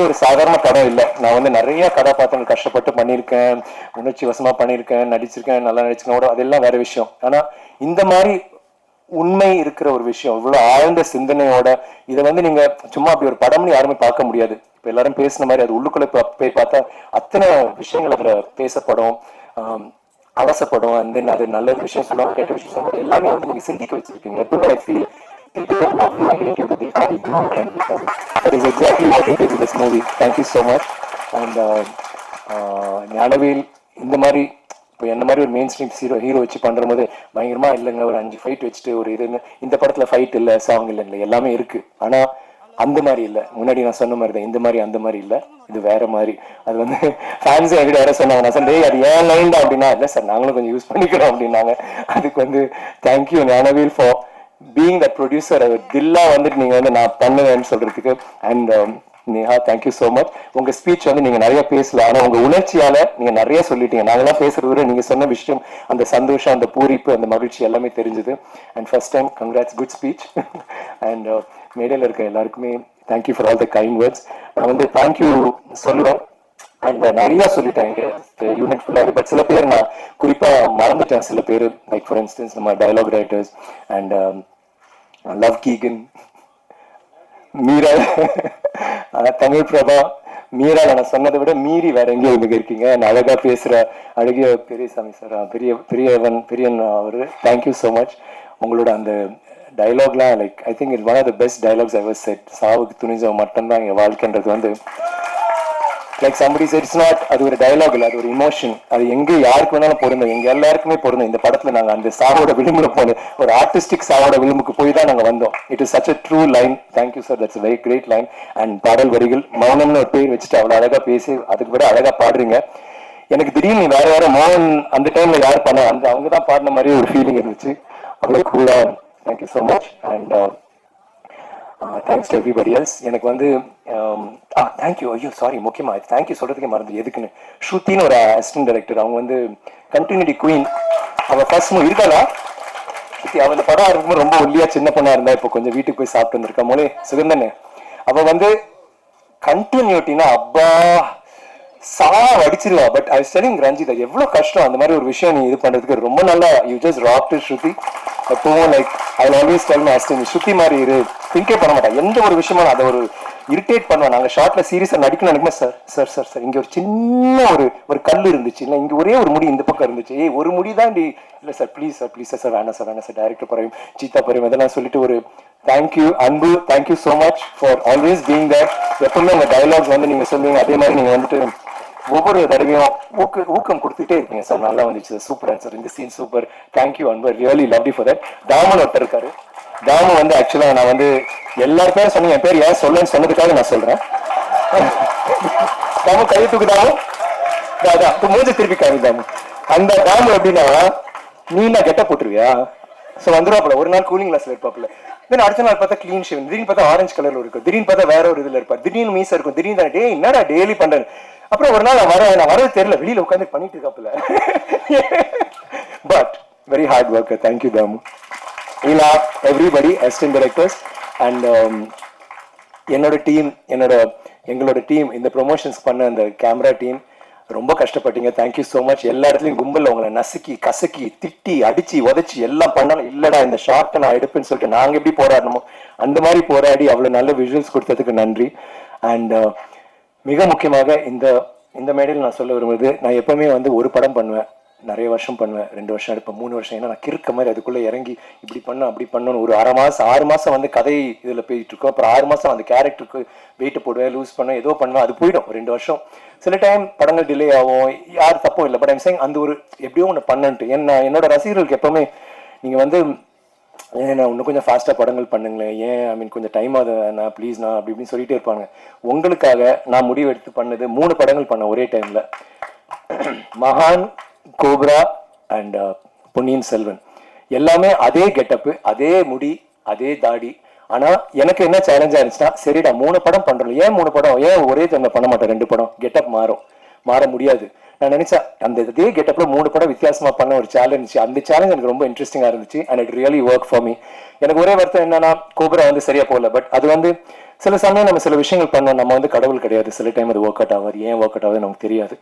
வந்து ஒரு சாதாரண படம் இல்லை. நான் வந்து நிறைய கதாபாத்திரங்கள் கஷ்டப்பட்டு பண்ணியிருக்கேன். உணர்ச்சி வசமாக பண்ணியிருக்கேன். நடிச்சிருக்கேன். நல்லா நடிச்சிருக்கேன். அதெல்லாம் வேற விஷயம். ஆனா இந்த மாதிரி உண்மை இருக்கிற ஒரு விஷயம் இவ்வளவு ஆழ்ந்த சிந்தனையோட இதை வந்து நீங்க சும்மா அப்படி ஒரு படம்னு யாருமே பார்க்க முடியாது. இப்ப எல்லாரும் பேசின மாதிரி அது உள்ளுக்குள்ள போய் பார்த்தா அத்தனை விஷயங்கள் அதில் பேசப்படும். அவசப்படும் அந்த then அது நல்ல விஷயம் சொல்லுவாங்க கெட்ட விஷயம் சொல்லுவாங்க எல்லாமே வந்து நீங்க சிந்திக்க வச்சிருக்கீங்க. எப்பவுமே I feel That is exactly what I did with this movie. Thank you so much. And uh, uh, Gnanavel இந்த மாதிரி இப்போ என்ன மாதிரி ஒரு மெயின் ஸ்ட்ரீம் ஹீரோ ஹீரோ வச்சு பண்ணுற போது பயங்கரமா இல்லைங்க ஒரு அஞ்சு ஃபைட் வச்சுட்டு ஒரு இது இந்த படத்தில் ஃபைட் இல்லை சாங் இல்ல எல்லாமே இருக்குது ஆனால் அந்த மாதிரி இல்லை. முன்னாடி நான் சொன்ன மாதிரி தான் இந்த மாதிரி அந்த மாதிரி இல்லை. இது வேற மாதிரி. அது வந்து ஃபேன்ஸ் என்கிட்ட வேற சொன்னாங்க. நான் சொன்னேன் அது ஏன் லைன் தான் அப்படின்னா இல்லை சார் நாங்களும் கொஞ்சம் யூஸ் பண்ணிக்கிறோம் அப்படின்னாங்க. அதுக்கு வந்து thank you Gnanavel for being the producer தில்லா வந்துட்டு நீங்க வந்து நான் பண்ணுவேன்னு சொல்றதுக்கு and Neha thank you so much உங்க ஸ்பீச் வந்து நீங்க நிறைய பேசல ஆனா உங்க உணர்ச்சியால நீங்க நிறைய சொல்லிட்டீங்க. நாங்கெல்லாம் பேசுறத விட நீங்க சொன்ன விஷயம் அந்த சந்தோஷம் அந்த பூரிப்பு அந்த மகிழ்ச்சி எல்லாமே தெரிஞ்சது. And first time congrats good speech and மேடையில் இருக்க எல்லாருக்குமே thank you for all the kind words நான் வந்து தேங்க்யூ சொல்லுவேன் அண்ட் நிறைய சொல்லிட்டேன் யூனிட் ஃபுல்லாக பட் சில பேர் நான் குறிப்பா மறந்துட்டேன். சில பேர் லைக் ஃபார் இன்ஸ்டன்ஸ் நம்ம டயலாக் ரைட்டர்ஸ் அண்ட் லவ் கீகன் மீரா ஆனா தமிழ் பிரபா மீரா நான் சொன்னதை விட மீறி வேற எங்கேயும் இங்கே இருக்கீங்க. நான் அழகா பேசுற அழகிய பெரியசாமி சார் பெரிய பெரியவன் பெரியன் அவரு. தேங்க்யூ ஸோ மச் உங்களோட அந்த டைலாக்லாம் like I think it one of the best dialogues ever set சாவுக்கு துணிஞ்சவன் மட்டும்தான் எங்கள் வாழ்க்கைன்றது வந்து like somebody said it's not அது ஒரு டைலாக் இல்லை அது ஒரு இமோஷன் அது எங்க யாருக்கு வேணாலும் பொருந்தும். எங்க எல்லாருக்குமே பொருந்தும். இந்த படத்துல நாங்க அந்த சாவோட விளிம்புல போன ஒரு ஆர்டிஸ்டிக் சாவோட விளிம்புக்கு போய் தான் நாங்க வந்தோம். It is such a true line thank you sir that's very great line and பாடல் வரிகள் மௌனம்னு ஒரு பேர் வச்சுட்டு அவ்வளவு அழகா பேசி அதுக்கு விட அழகா பாடுறீங்க. எனக்கு திடீர்னு வேற வேற மோகன் அந்த டைம்ல யார் பண்ண அந்த அவங்க தான் பாடின மாதிரி ஒரு ஃபீலிங் இருந்துச்சு. அவ்வளவு கூலா thank you so much and thanks to everybody else எனக்கு வந்து um, தேங்க்யூ ஐயோ சாரி முக்கியமா தேங்க்யூ சொல்றதுக்கே மறந்து எதுக்குன்னு? ஸ்ருத்தின்னு ஒரு அசிஸ்டன்ட் டைரக்டர் அவங்க வந்து கண்டினியூட்டி குயின் அவங்க ஃபர்ஸ்ட் மூவி இருக்காளா? ஸ்ருதி அவ இந்த படம் இருக்கும்போது ரொம்ப ஒல்லியா சின்ன பொண்ணா இருந்தா இப்போ கொஞ்சம் வீட்டுக்கு போய் சாப்பிட்டு வந்திருக்கா. மொழி சுகந்தன்னு அவ வந்து கண்டினியூட்டினா அப்பா சா அடிச்சிருவா பட் ஐ ஸ்டெலிங் ரஞ்சிதா எவ்வளவு கஷ்டம் அந்த மாதிரி ஒரு விஷயம் நீ இது பண்றதுக்கு. ரொம்ப நல்லா you just rock to Shruti எப்பவும் like I always tell my acting Shruti மாதிரி இரு. திங்கே பண்ண மாட்டேன். எந்த ஒரு விஷயமா அதை ஒரு இரிட்டேட் பண்ணுவேன். நாங்கள் ஷார்ட்ல சீரியஸாக நடிக்கணும் நினைக்குமே சார் சார் சார் சார் இங்கே ஒரு சின்ன ஒரு ஒரு கல் இருந்துச்சு. இல்லை இங்கே ஒரே ஒரு முடி இந்த பக்கம் இருந்துச்சு. ஏய் ஒரு முடி தான் இல்ல sir please sir please sir வேணாம் சார் வேணாம் சார் டேரக்டர் பறையும் சீதா பறையும் இதெல்லாம் சொல்லிட்டு ஒரு thank you Anbu thank you so much for always being there எப்பவுமே உங்க டயலாக்ஸ் வந்து நீங்க சொல்லுவீங்க. அதே மாதிரி நீங்கள் வந்துட்டு ஒவ்வொரு தடவையும் ஊக்க ஊக்கம் கொடுத்துட்டே இருக்கீங்க சார். நல்லா வந்துச்சு. சூப்பர் சார் இந்த scene super. Thank you Anbu really love you for that Thaman ஒருத்தர் இருக்காரு. தாமு வந்து ஆக்சுவலா நான் வந்து எல்லார் பேரும் என் பேர் ஏன் சொல்லுன்னு சொன்னதுக்காக நான் சொல்றேன். தாமு கை தூக்கு அதான் இதா, மூஞ்சி திருப்பி காமி தாமு அந்த தாமு எப்படின்னா நீ என்ன கெட்ட போட்டுருவியா? ஸோ வந்துருவாப்புல. ஒரு நாள் கூலிங் கிளாஸ்ல இருப்பாப்புல. தென் அடுத்த நாள் பார்த்தா க்ளீன் ஷேவ் திடீர்னு பார்த்தா ஆரஞ்சு கலர்ல இருக்கும் திடீர்னு பார்த்தா வேற ஒரு இதுல இருப்பார். திடீர்னு மீசா இருக்கும். திடீர்னு டே என்னடா டெய்லி பண்றேன் அப்புறம் ஒரு நாள் வர நான் வரது தெரியல. வெளியில உட்காந்து பண்ணிட்டு இருக்காப்புல. But very hard work thank you Damu Ila everybody assistant directors and என்னோட டீம் என்னோட எங்களோட டீம் இந்த ப்ரொமோஷன்ஸ் பண்ண அந்த கேமரா டீம் ரொம்ப கஷ்டப்பட்டீங்க. தேங்க்யூ ஸோ மச் எல்லா இடத்துலையும் கும்பலில் உங்களை நசுக்கி கசக்கி திட்டி அடிச்சு உதைச்சி எல்லாம் பண்ணாலும் இல்லடா இந்த ஷார்ட்டை நான் எடுப்பேன்னு சொல்லிட்டு நாங்கள் எப்படி போராடணுமோ அந்த மாதிரி போராடி அவ்வளோ நல்ல விஷுவல்ஸ் கொடுத்ததுக்கு நன்றி. அண்ட் மிக முக்கியமாக இந்த இந்த மேடையில் நான் சொல்ல விரும்புறது நான் எப்பவுமே வந்து ஒரு படம் பண்ணுவேன். நிறைய வருஷம் பண்ணுவேன். ரெண்டு வருஷம் எடுப்பேன். மூணு வருஷம். ஏன்னா நான் கிறுக்க மாதிரி அதுக்குள்ளே இறங்கி இப்படி பண்ண அப்படி பண்ணணும் ஒரு அரை மாதம் ஆறு மாதம் வந்து கதை இதில் போயிட்டு இருக்கோம். அப்புறம் ஆறு மாதம் அந்த கேரக்டருக்கு வெயிட்டு போடுவேன் லூஸ் பண்ணுவேன் ஏதோ பண்ணுவேன் அது போயிடும் ரெண்டு வருஷம். சில டைம் படங்கள் டிலே ஆகும். யார் தப்பும் இல்லை. பட் ஐம் சேங் அந்த ஒரு எப்படியோ ஒன்று பண்ணன்ட்டு. ஏன்னா என்னோட ரசிகர்களுக்கு எப்பவுமே நீங்கள் வந்து ஏன் இன்னும் கொஞ்சம் ஃபாஸ்ட்டாக படங்கள் பண்ணுங்களேன்? ஏன் ஐ மீன் கொஞ்சம் டைம் ஆகுது நான் ப்ளீஸ் நான் அப்படி இப்படின்னு சொல்லிகிட்டே இருப்பாங்க. உங்களுக்காக நான் முடிவு எடுத்து பண்ணது மூணு படங்கள் பண்ணேன் ஒரே டைமில் மகான் Cobra and uh, Ponniyin Selvan. எல்லாமே அதே கெட்டப்பு அதே முடி அதே தாடி. ஆனால் எனக்கு என்ன சேலஞ்சாக இருந்துச்சுன்னா சரிடா மூணு படம் பண்ணுறோம் ஏன் மூணு படம்? ஏன் ஒரே டைம்ல பண்ண மாட்டோம்? ரெண்டு படம். கெட்டப் மாறும். மாற முடியாது. நான் நினச்சேன் அந்த இதே கெட்டப்பில் மூணு படம் வித்தியாசமாக பண்ண ஒரு சேலஞ்ச் அந்த சேலஞ்ச் எனக்கு ரொம்ப இன்ட்ரெஸ்டிங்காக இருந்துச்சு and it really work for me எனக்கு ஒரே வருத்தம் என்னன்னா கோபுரா வந்து சரியாக போகல. பட் அது வந்து சில சமயம் நம்ம சில விஷயங்கள் பண்ணோம். நம்ம வந்து கடவுள் கிடையாது. சில டைம் அது ஒர்க் அவுட் ஆகாது. ஏன் ஒர்க் அவுட் ஆகுது நமக்கு தெரியாது.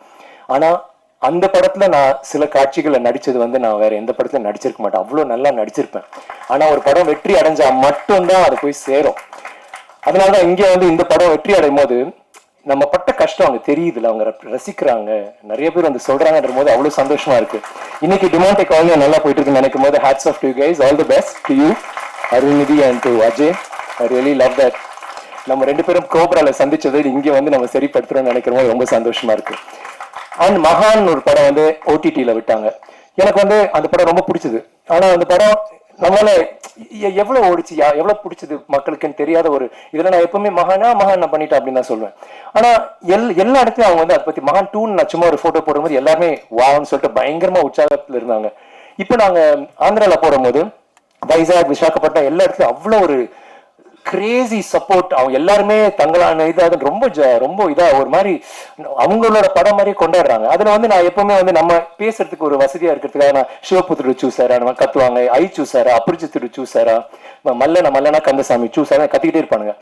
ஆனால் அந்த படத்துல நான் சில காட்சிகளை நடிச்சது வந்து நான் வேற எந்த படத்துல நடிச்சிருக்க மாட்டேன். அவ்வளவு நல்லா நடிச்சிருப்பேன். ஆனா ஒரு படம் வெற்றி அடைஞ்சா மட்டும்தான் அது போய் சேரும். அதனாலதான் இங்கே வந்து இந்த படம் வெற்றி அடையும் போது நம்ம பட்ட கஷ்டம் அவங்க தெரியுதுல. அவங்க ரசிக்கிறாங்க. நிறைய பேர் வந்து சொல்றாங்கன்ற போது அவ்வளவு சந்தோஷமா இருக்கு. இன்னைக்கு டிமாண்ட் எக்கானமி நல்லா போயிட்டு இருக்குன்னு நினைக்கும் போது hats off to guys all the best to you Arulnithi and to Ajay I really love that நம்ம ரெண்டு பேரும் கோப்ரால சந்திச்சது இங்க வந்து நம்ம சரிப்படுத்துறோம்னு நினைக்கிறோம். ரொம்ப சந்தோஷமா இருக்கு. அண்ட் மகான் ஒரு படம் வந்து ஓடிடியில் விட்டாங்க. எனக்கு வந்து அந்த படம் ரொம்ப பிடிச்சது. ஆனால் அந்த படம் நம்மளால எ- ஓடிச்சு யா- எவ்வளோ பிடிச்சது மக்களுக்குன்னு தெரியாத ஒரு இதில் நான் எப்பவுமே மகானா மகான் நான் பண்ணிட்டேன் அப்படின்னு தான் சொல்லுவேன் ஆனால் எல் எல்லா இடத்துலையும் அவங்க வந்து அதை பற்றி மகான் டூன்னு நான் சும்மா ஒரு ஃபோட்டோ போடும்போது எல்லாருமே வான்னு சொல்லிட்டு பயங்கரமாக உற்சாகத்தில் இருந்தாங்க. இப்போ நாங்கள் ஆந்திராவில் போடும்போது வைசாக் விசாகப்பட்டினம் எல்லா இடத்துலையும் அவ்வளோ ஒரு கிரேசி சப்போர்ட் அவங்க எல்லாருமே தங்களான இதாக ரொம்ப ரொம்ப இதா ஒரு மாதிரி அவங்களோட படம் மாதிரியே கொண்டாடுறாங்க. அதுல வந்து நான் எப்பவுமே வந்து நம்ம பேசுறதுக்கு ஒரு வசதியா இருக்கிறதுக்காக நான் சிவபுத்திர சூசாரா நம்ம கத்துவாங்க ஐ சூசாரா அபரிச்சித்திரு சூசாரா மல்லன மல்லனா கந்தசாமி சூசாரா கத்திக்கிட்டே இருப்பானுங்க.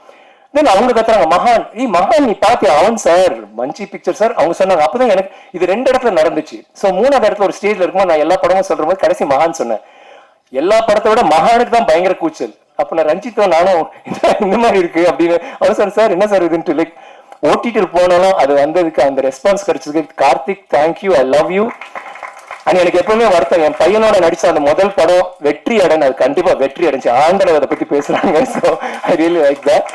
தென் அவங்க கத்துறாங்க மகான் நீ மகான் நீ பாத்தியா? அவன் சார் மஞ்சி பிக்சர் சார் அவங்க சொன்னாங்க. அப்பதான் எனக்கு இது ரெண்டு இடத்துல நடந்துச்சு. ஸோ மூணாவது இடத்துல ஒரு ஸ்டேஜ்ல இருக்கும்போது நான் எல்லா படமும் சொல்ற போது கடைசி மகான் சொன்னேன். எல்லா படத்தை விட மகானுக்கு தான் பயங்கர கூச்சல். அப்ப நான் ரஞ்சித்தோ நானும் இந்த மாதிரி இருக்கு? அப்படின்னு. அவர் சார் சார் என்ன சார் இதுன்ட்டு? லைக் ஓட்டிட்டு போனாலும் அது வந்ததுக்கு அந்த ரெஸ்பான்ஸ் கிடைச்சதுக்கு Karthik thank you I love you and எனக்கு எப்பவுமே வருத்தம் என் பையனோட நடிச்ச அந்த முதல் படம் வெற்றி அடைந்து அது கண்டிப்பா வெற்றி அடைஞ்சு ஆண்டவர் அதை பத்தி பேசுறாங்க. So I really like that